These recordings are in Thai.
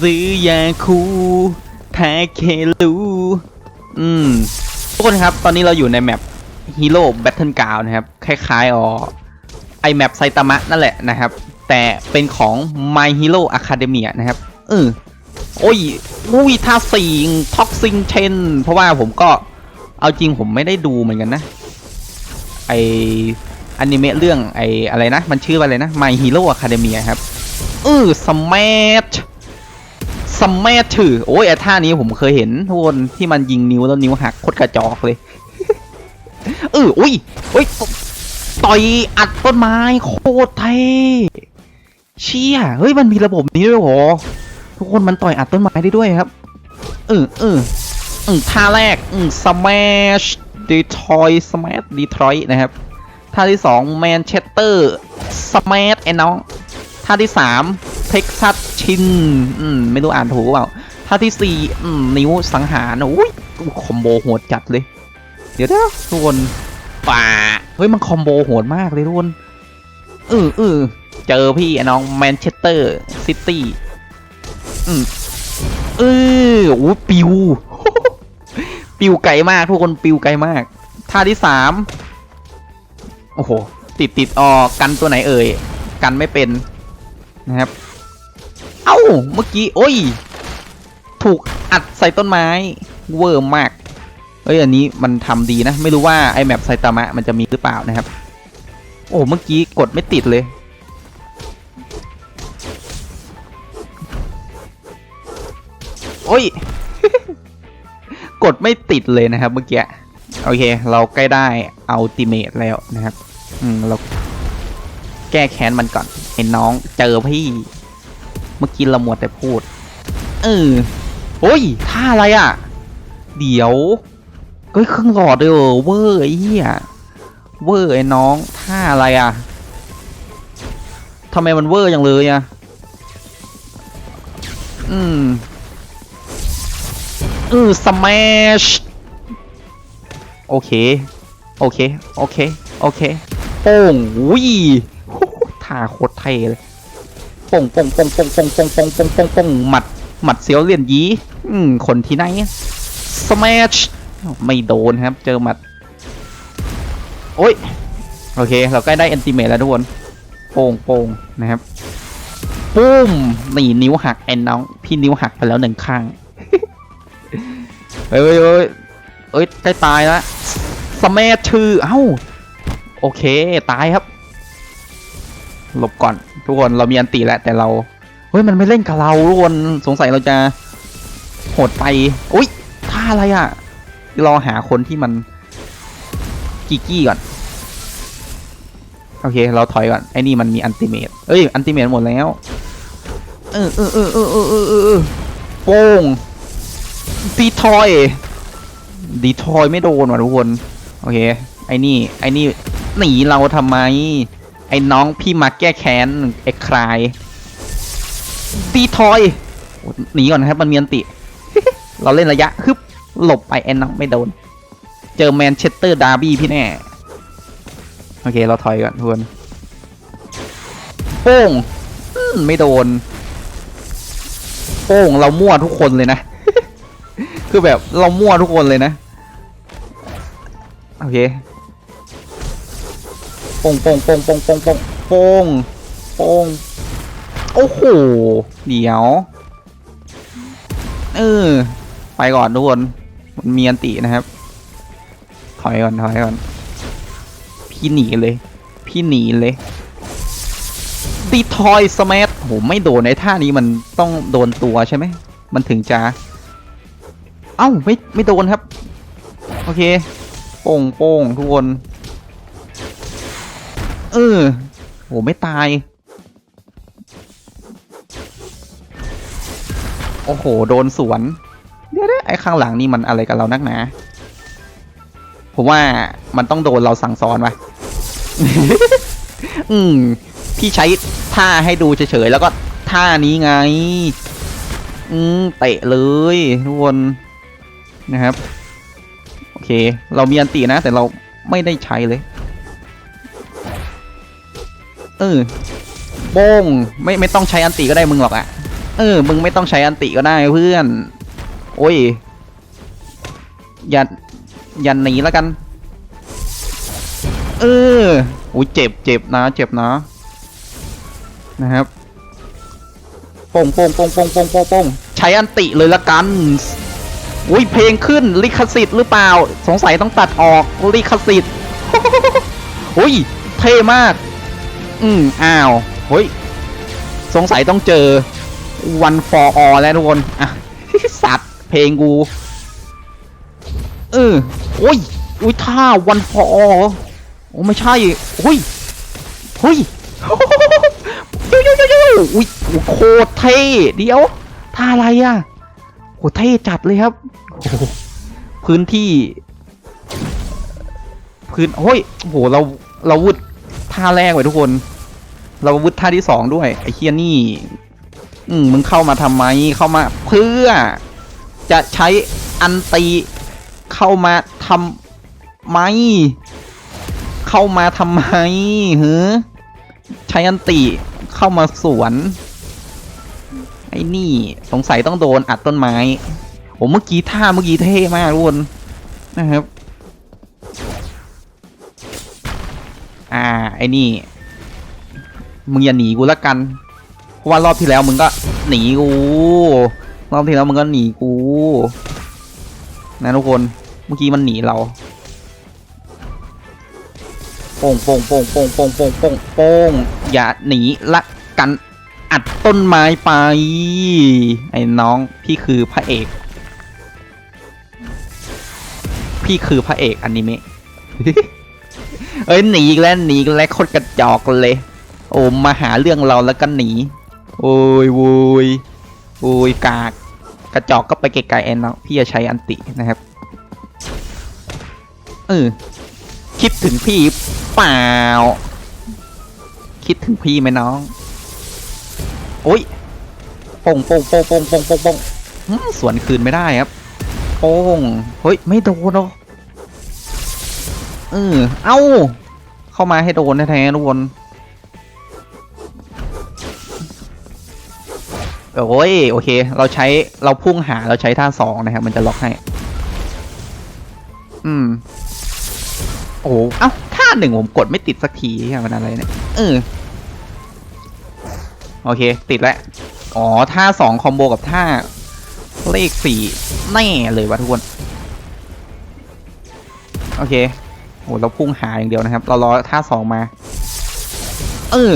ซื้อยาคูแทเคลูอืม ทุกคนครับ ตอนนี้เราอยู่ในแมปฮีโร่แบทเทิลกาวนะครับ คล้ายๆอ๋อไอแมปไซตามะนั่นแหละนะครับ แต่เป็นของ My Hero Academia นะครับ เออโอ้ยอุ้ยท่าสิงท็อกซิงเชน เพราะว่าผมก็เอาจริงผมไม่ได้ดูเหมือนกันนะ ไออนิเมะเรื่องไออะไรนะ มันชื่อว่าอะไรนะ My Hero Academia ครับเออสมัช สมัชถือโอ้ยไอท่านี้ผมเคยเห็นทุกคนที่มันยิงนิ้วแล้วนิ้วหักโคตรกระจอกเลยเอออุ้ยอุ้ยต่อยอัดต้นไม้โคตรเท่เชี่ยเฮ้ยมันมีระบบนี้ด้วยหรอทุกคนมันต่อยอัดต้นไม้ได้ด้วยครับเออเออเออท่าแรกอืม smash Detroit smash Detroit นะครับท่าที่สอง Manchester smash ไอ้น้องท่าที่สาม Texas ชินอืมไม่รู้อ่านถูกเปล่าท่าที่สี่อืมนิ้วสังหารอุ้ยคอมโบโหดจัดเลย เดี๋ยวเดี๋ยวทุกคนป่าเฮ้ยมันคอมโบโหดมากเลยทุกคนเออเออเจอพี่น้องแมนเชสเตอร์ซิตี้อืมเออโอ้ปิว ปิวไกลมากทุกคนปิวไกลมาก ท่าที่สามโอ้โห ติดติดออกกันตัวไหนเอ่ย กันไม่เป็นนะครับ เอ้า เมื่อกี้ โอ้ย ถูกอัดใส่ต้นไม้ เวอร์มาก เอ้ย อันนี้มันทำดีนะ ไม่รู้ว่าไอแมปไซตามะมันจะมีหรือเปล่านะครับ โอ้ เมื่อกี้กดไม่ติดเลย โอ้ย กดไม่ติดเลยนะครับเมื่อกี้ โอเค เราใกล้ได้อัลติเมทแล้วนะครับ อืม เราแก้แค้นมันก่อนไอ้น้องเจอพี่ มื่อกี้เราหมดแต่พูด เออโอ้ยท่าอะไรอะ เดี๋ยวเฮ้ยเครื่องหลอดเลยเหรอเวอร์ไอ้เหี้ยเวอร์ไอ้น้องท่าอะไรอะทำไมมันเวอร์อย่างเลยอะอืมอือสมัชโอเค โอเค โอเค โอเคโป้งอุ้ยท่าโคตรเท่เลย ป้งป้งป้งป้งป้งป้งป้งป้งป้งป้งหมัดหมัดเสียวเหรียญยีอืมคนที่ไหนสมัชไม่โดนครับ เจอหมัด โอ้ย โอเค เราใกล้ได้แอนติเมทแล้วทุกคนโป้งโป้งนะครับปุ้มนี่นิ้วหักไอ้น้องพี่นิ้วหักไปแล้วหนึ่งข้างเฮ้ยเฮ้ยเฮ้ยเอ้ยใกล้ตายแล้วสมัชชื่อเอ้า โอเค ตายครับ หลบก่อน ทุกคนเรามีอันตีแล้วแต่เราเฮ้ยมันไม่เล่นกับเราทุกคนสงสัยเราจะโหดไปอุ้ยท่าอะไรอะรอหาคนที่มันกิกกี้ก่อนโอเค เราถอยก่อนไอ้นี่มันมีอันติเมตเอ้ยอันติเมตหมดแล้วเออเออเออเออเออเออเออโป้งดีทอยดีทอยไม่โดนว่ะทุกคน โอเค ไอ้นี่ ไอ้นี่ หนีเราทำไม ไอ้น้องพี่มาแก้แค้นเอ็กคลายตีทอยหนีก่อนครับมันมีอันติ เราเล่นระยะฮึบหลบไปไอ้น้องไม่โดน เจอแมนเชสเตอร์ดาร์บี้พี่แน่ โอเคเราถอยก่อนทุนโป้งไม่โดนโป้งเรามั่วทุกคนเลยนะ คือแบบเรามั่วทุกคนเลยนะ โอเค ปงโป้งโป้งโป้งโป้งโป้งโป้งโป้งโอ้โหเดี๋ยวเออไปก่อนทุกคนมันมีอันตินะครับ ถอยก่อนถอยก่อน พี่หนีเลย พี่หนีเลยตีทอยสมัทโหไม่โดนในท่านี้มันต้องโดนตัวใช่ไหมมันถึงจะ เอ้าไม่ไม่โดนครับ โอเคโป่งโป่งทุกคน เออโหไม่ตาย โอ้โห โดนสวน เดี๋ยวไอ้ข้างหลังนี่มันอะไรกับเรานักหนาผมว่ามันต้องโดนเราสั่งสอนว่ะ อืม พี่ใช้ท่าให้ดูเฉยๆ แล้วก็ท่านี้ไง อืม เตะเลยทุกคนนะครับ โอเค เรามีอันตีนะ แต่เราไม่ได้ใช้เลย เออโป้งไม่ไม่ต้องใช้อันตีก็ได้มึงหรอกอะเออ มึงไม่ต้องใช้อันติก็ได้เพื่อน โอ้ยอย่าอย่าหนีแล้วกัน เอออุ้ยเจ็บเจ็บนะ เจ็บนะ นะครับโป่งโป่งโป่งโป่งโป่งโป่งปงใช้อันติเลยละกันอุ้ยเพลงขึ้นลิขสิทธิ์หรือเปล่า สงสัยต้องตัดออกลิขสิทธิ์อุ้ยเท่มาก อืมอ้าวเฮ้ยสงสัยต้องเจอ one for all แล้วทุกคน อะ สัตว์เพลงกู เออโอ้ยอุ้ยท่า one for all โอ้ไม่ใช่เฮ้ยเฮ้ยยูยูยูยูอุ้ยโคตรเท่เดี๋ยวท่าอะไรอะโหเท่จัดเลยครับ พื้นที่ พื้นเฮ้ยโอ้โหเราเราวุดท่าแรกไว้ทุกคน เราวุดท่าที่สองด้วยไอ้เคียนี่ อืมมึงเข้ามาทำไมเข้ามา เพื่อ จะใช้อันตีเข้ามาทำไม เข้ามาทำไมเฮ้ใช้อันติเข้ามาสวน ไอ้นี่สงสัยต้องโดนอัดต้นไม้ผมเมื่อกี้ท่าเมื่อกี้เท่มากทุกคนนะครับ อ่าไอ้นี่ มึงอย่าหนีกูละกัน เพราะว่ารอบที่แล้วมึงก็หนีกู รอบที่แล้วมึงก็หนีกู นะทุกคน เมื่อกี้มันหนีเราโป่งโป่งโป่งโป่งโป่งโป่งโป่งโป่งอย่าหนีละกันอัดต้นไม้ไป ไอ้น้องพี่คือพระเอก พี่คือพระเอกอนิเมะเอ้ยหนีอีกแล้วหนีอีกแล้วโคตรกระจอกเลย โอ้มาหาเรื่องเราแล้วก็หนี โอ้ยโวยโอ้ยกากกระจอกก็ไปไกลๆเอ็นเนาะพี่จะใช้อันตินะครับเออคิดถึงพี่เปล่า คิดถึงพี่ไหมน้อง โอ้ยปงปงปงปงปงปงปงสวนคืนไม่ได้ครับโปงเฮ้ยไม่โดนหรอกเออเอ้า เข้ามาให้โดนแท้ๆทุกคน โอ้ยโอเค เราใช้เราพุ่งหาเราใช้ท่าสองนะครับ มันจะล็อกให้ อืม โอ้เอ้าท่าหนึ่งผมกดไม่ติดสักทีอะมันอะไรเนี่ยเออโอเค ติดแล้ว อ๋อท่าสองคอมโบกับท่า เลขสี่แน่เลยวะทุกคน โอเคโอ้เราพุ่งหาอย่างเดียวนะครับ เรารอท่าสองมา เออ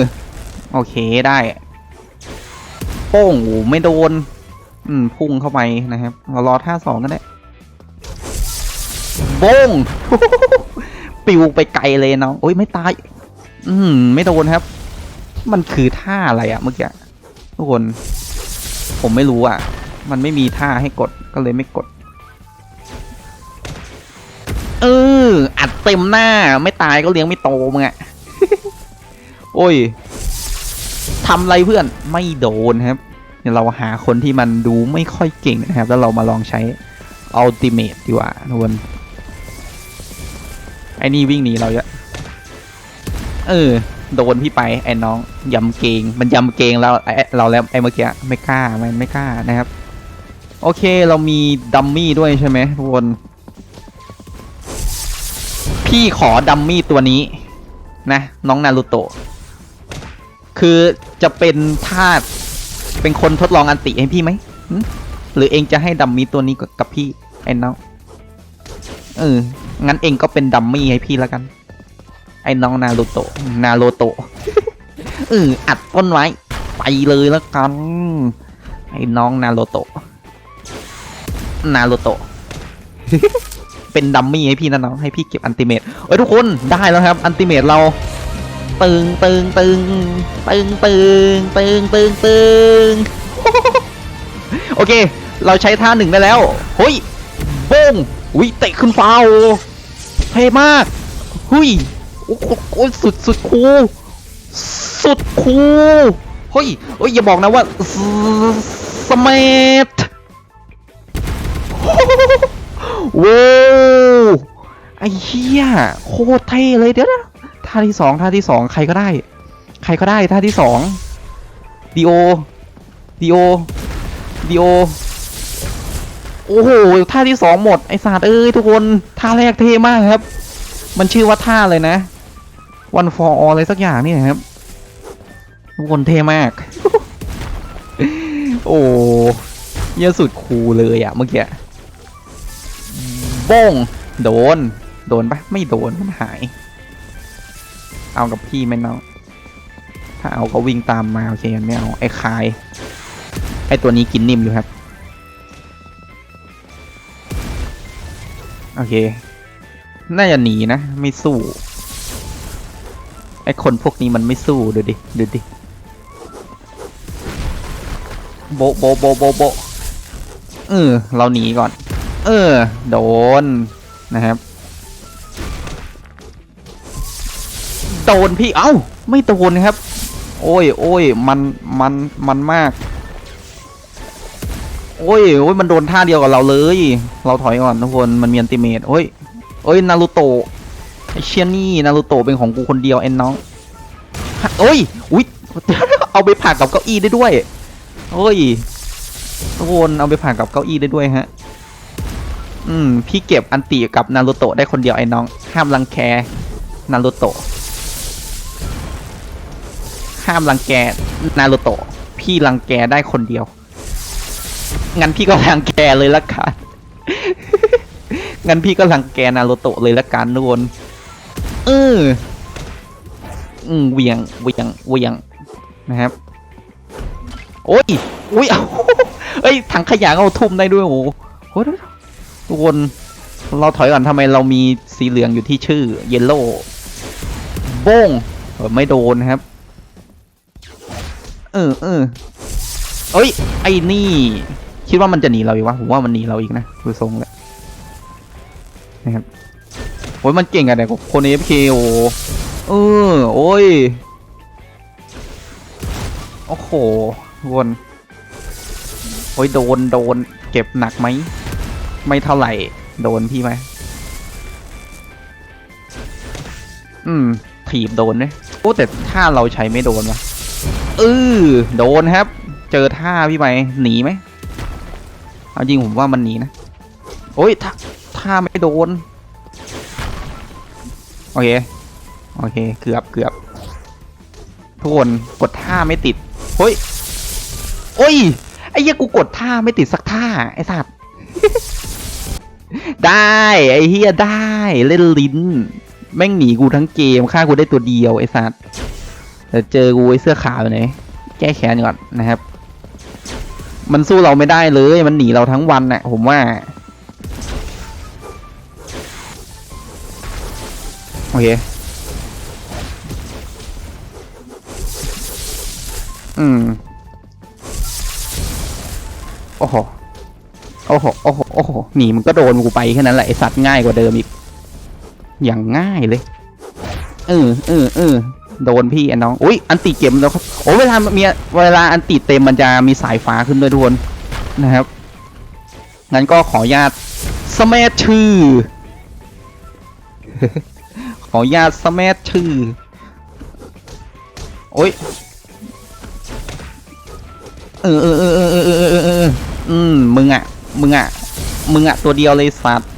โอเคได้โป้งโอ้ไม่โดน อืม พุ่งเข้าไปนะครับเรารอท่าสองก็ได้โบ้งปิวไปไกลเลยน้องโอ้ยไม่ตาย อืมไม่โดนครับ มันคือท่าอะไรอะเมื่อกี้ทุกคน ผมไม่รู้อะมันไม่มีท่าให้กดก็เลยไม่กด เอออัดเต็มหน้า ไม่ตายก็เลี้ยงไม่โตมึงอะโอ้ยทำไรเพื่อนไม่โดนครับ เราหาคนที่มันดูไม่ค่อยเก่งนะครับ แล้วเรามาลองใช้ Ultimate ดีกว่าทุกคนไอ้นี่วิ่งหนีเราเยอะเออโดนพี่ไปไอ้น้องยำเกงมันยำเกงแล้วไอ้เราแล้วไอ้เมื่อกี้ไม่กล้ามันไม่กล้านะครับ โอเคเรามีดัมมี่ด้วยใช่ไหมทุกคนพี่ขอดัมมี่ตัวนี้นะ น้องนารูโตะคือจะเป็นทาส เป็นคนทดลองอันติให้พี่ไหมหึหรือเองจะให้ดัมมี่ตัวนี้กับพี่ไอ้น้องเอองั้นเองก็เป็นดัมมี่ให้พี่แล้วกัน ไอ้น้องนารูโตะนารูโตะเอออัดต้นไว้ไปเลยแล้วกัน ไอ้น้องนารูโตะนารูโตะเป็นดัมมี่ให้พี่นะน้องให้พี่เก็บอันติเมตเอ้ยทุกคนได้แล้วครับ อันติเมตเรา ตึงตึงตึงตึงตึงตึงตึงตึงโอเค เราใช้ท่าหนึ่งได้แล้วเฮ้ยโป้งอุ้ยเตะขึ้นฟ้าโอ้เท่มากหุยโอ้โหโอ้ยสุดสุดคูลสุดคูลเฮ้ยเฮ้ยอย่าบอกนะว่าสสเมธว้าวไอ้เหี้ยโคตรเท่เลยเดี๋ยวนะ ท่าที่สองท่าที่สองใครก็ได้ ใครก็ได้ท่าที่สองดีโอดีโอดีโอโอ้โหท่าที่สองหมดไอศาสตว์เอ้ยทุกคนท่าแรกเท่มากครับ มันชื่อว่าท่าเลยนะ one for all อะไรสักอย่างนี่นะครับ ทุกคนเท่มาก โอ้เยี่ยสุดคูลเลยอะเมื่อกี้โป้งโดน โดนปะไม่โดนมันหาย เอากับพี่ไหมน้อง ถ้าเอาก็วิ่งตามมาโอเคไม่เอาไอ้คาย ไอ้ตัวนี้กินนิ่มอยู่ครับ โอเค น่าจะหนีนะ ไม่สู้ ไอ้คนพวกนี้มันไม่สู้ดูดิ ดูดิ โบโบโบโบโบเออ เราหนีก่อน เออ โดนนะครับ โดนพี่เอ้า ไม่โดนครับ โอ้ยโอ้ยมันมันมันมาก โอ้ยโอ้ยมันโดนท่าเดียวกับเราเลย เราถอยก่อนทุกคนมันมีอันติเมตโอ้ยโอ้ยนารูโตะไอเชียนี่นารูโตะเป็นของกูคนเดียวเอ็นน้องโอ้ยอุ้ยเอาไปผ่ากับเก้าอี้ได้ด้วยโอ้ยทุกคนเอาไปผ่ากับเก้าอี้ได้ด้วยฮะอืมพี่เก็บอันติกับนารูโตะได้คนเดียวไอ้น้อง ห้ามรังแคนารูโตะ ห้ามรังแกนารูโตะพี่รังแกได้คนเดียว งั้นพี่ก็รังแกเลยละกัน งั้นพี่ก็รังแกนารูโตะเลยละกันทุกคนเอออืมเวียงเวียงเวียงนะครับ โอ้ยอุ้ยเอาเอ้ยถังขยะเอาทุ่มได้ด้วยโอ้โหทุกคนเราถอยก่อนทำไมเรามีสีเหลืองอยู่ที่ชื่อเยลโล่บ้งไม่โดนครับ เออเออเอ้ย ไอ้นี่ คิดว่ามันจะหนีเราอีกวะผมว่ามันหนีเราอีกนะดูทรงแล้วนะครับโอ้ยมันเก่งอะเนี่ยคนเอฟเคโอเออโอ้ยโอ้โหวนโอ้ยโดนโดนเก็บหนักไหมไม่เท่าไหร่ โดนพี่ไหมอืมถีบโดนเนี่ยโอ้แต่ถ้าเราใช้ไม่โดนวะ เออโดนครับ เจอท่าพี่ไหมหนีไหมเอาจริงผมว่ามันหนีนะโอ้ยท่าท่าไม่โดน โอเค โอเค เกือบเกือบทุกคนกดท่าไม่ติดเฮ้ยโอ้ยไอ้เหี้ยกูกดท่าไม่ติดสักท่าไอ้สัตว์ได้ไอ้เฮียได้เล่นลิ้น แม่งหนีกูทั้งเกมฆ่ากูได้ตัวเดียวไอ้สัตว์ แต่เจอกูไอ้เสื้อขาวอยู่ไหนแก้แค้นก่อนนะครับ มันสู้เราไม่ได้เลยมันหนีเราทั้งวันน่ะผมว่าโอเคอืมโอ้โหโอ้โหโอ้โหโอ้โหหนีมันก็โดนกูไปแค่นั้นแหละไอสัตว์ง่ายกว่าเดิมอีก อย่างง่ายเลยเออเออเออ โดนพี่ไอ้น้อง อุ้ย อันติเก็บแล้วครับ โอ้เวลามีเวลาอันติเต็มมันจะมีสายฟ้าขึ้นด้วยทุกคนนะครับ งั้นก็ขอญาตสมัชชื่อ ขอญาตสมัชชื่อ โอ้ย เออเออเออเออเออเออเอืม มึงอะ มึงอะ มึงอะ ตัวเดียวเลยสัตว์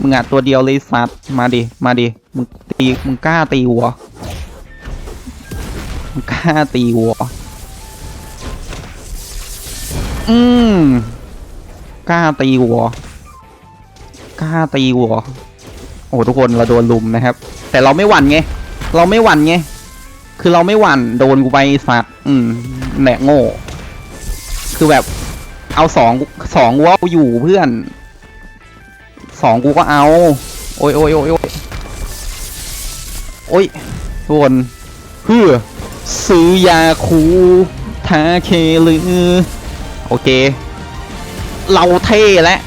มึงอะตัวเดียวเลยสัตว์มาดิ มาดิ มึง ตีมึงกล้าตีหัวมึงกล้าตีหัวอืมกล้าตีหัวกล้าตีหัวโอ้ทุกคนเราโดนลุมนะครับ แต่เราไม่หวั่นไงเราไม่หวั่นไงคือเราไม่หวั่นโดนกูไปสัตว์อืมแหนกโง่ คือแบบเอาสองสองกูเอาอยู่เพื่อนสองกูก็เอา โอ้ยโอ้ยโอ้ย โอ้ยทุกคนเพื่อซื้อยาคูทาเคลือโอเค เราเท่แล้ว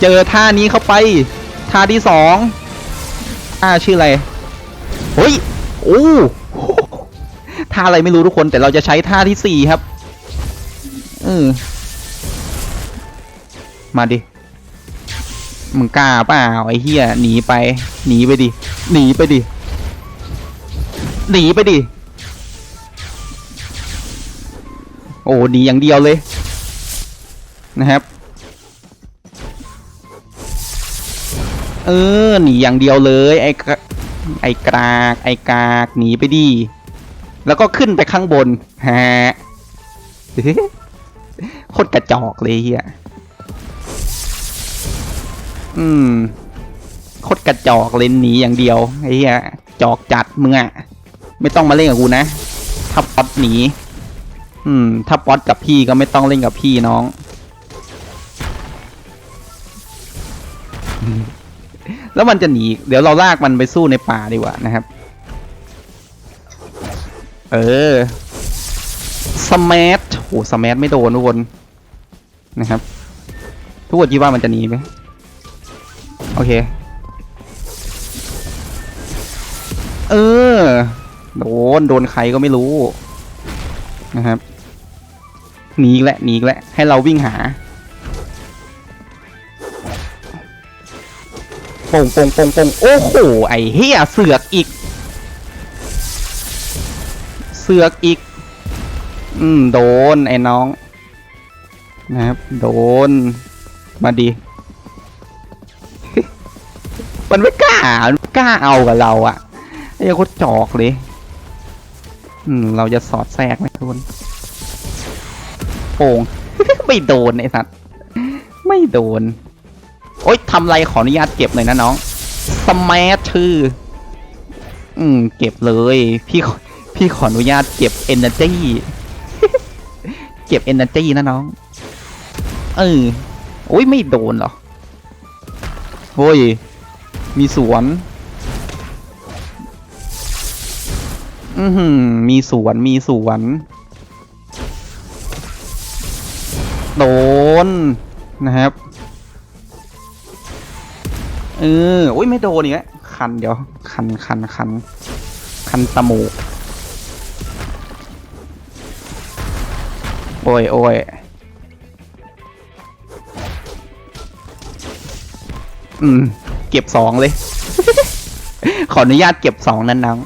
เจอท่านี้เข้าไป ท่าที่สองท่าชื่ออะไรเฮ้ยโอ้ท่าอะไรไม่รู้ทุกคนแต่เราจะใช้ท่าที่สี่ครับเออมาดิ มึงกล้าเปล่าไอ้เฮียหนีไป หนีไปดิ หนีไปดิ หนีไปดิ โอ้หนีอย่างเดียวเลย นะครับ เออหนีอย่างเดียวเลย ไอ้ไอ้กรากไอ้กากหนีไปดีแล้วก็ขึ้นไปข้างบนฮะโคตรกระจอกเลยเฮีย อืมโคตรกระจอกเลยหนีอย่างเดียวไอ้เฮียจอกจัดมึงอะไม่ต้องมาเล่นกับกูนะ ถ้าป๊อตหนี อืม ถ้าป๊อตกับพี่ก็ไม่ต้องเล่นกับพี่น้อง แล้วมันจะหนี เดี๋ยวเราลากมันไปสู้ในป่าดีกว่านะครับ เออสมัทโหสมัทไม่โดนทุกคนนะครับ ทุกคนคิดว่ามันจะหนีไหม โอเค เออ โดน โดนใครก็ไม่รู้ นะครับหนีอีกแล้วหนีอีกแล้วให้เราวิ่งหาปงปงปงโป่งโอ้โห ไอ้เฮียเสือกอีก เสือกอีก อืม โดน ไอ้น้อง นะครับ โดน มาดี มันไม่กล้ามันไม่กล้าเอากับเราอะไอ้โคตรจอกเลยอืมเราจะสอดแทรกไหมทุกคนโป่ง ไม่โดนไอ้สัตว์ไม่โดน โอ๊ยทำไรขออนุญาตเก็บหน่อยนะน้องสมัทชื่อ อืม เก็บเลย พี่พี่ขออนุญาตเก็บ energy เก็บ energy นะน้อง เออโอ้ยไม่โดนเหรอโอ้ย มีสวน อือหือ มีสวน มีสวน โดน นะครับ เออโอ้ยไม่โดนอีกแล้วคันเดี๋ยว คันคันคันคันตะมูกโอ้ยโอ้ยอืม ก็บสองเลย ขออนุญาตเก็บสองนั้นน้อง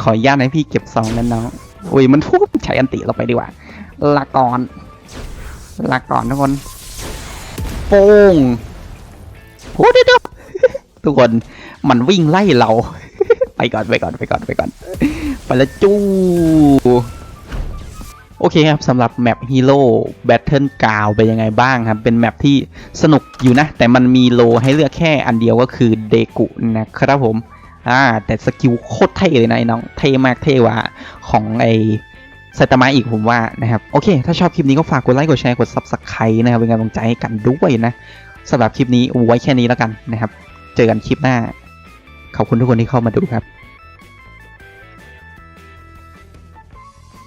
ขออนุญาตให้พี่เก็บสองนั้นน้องอุ้ยมันพูดใช้อันติเราไปดีกว่าลาก่อนลาก่อนทุกคนโป้งโอ้ยเดี๋ยวทุกคนมันวิ่งไล่เรา ไปก่อนไปก่อนไปก่อนไปก่อน ไปแล้วจู้ โอเคครับสำหรับแมป Hero Battle g r o u n d เป็นยังไงบ้างครับ เป็นแมปที่สนุกอยู่นะ แต่มันมีโลให้เลือกแค่อันเดียวก็คือเดกุนะครับผมอ่าแต่สกิลโคตรเท่เลยนะไอ้น้องเท่มากเท่ว่าของไอไซตามะอีกผมว่านะครับ โอเค ถ้าชอบคลิปนี้ก็ฝากกดไลค์กดแชร์กด Subscribe นะครับ เป็นกำลังใจให้กันด้วยนะสำหรับคลิปนี้ไว้แค่นี้แล้วกันนะครับ เจอกันคลิปหน้า ขอบคุณทุกคนที่เข้ามาดูครับ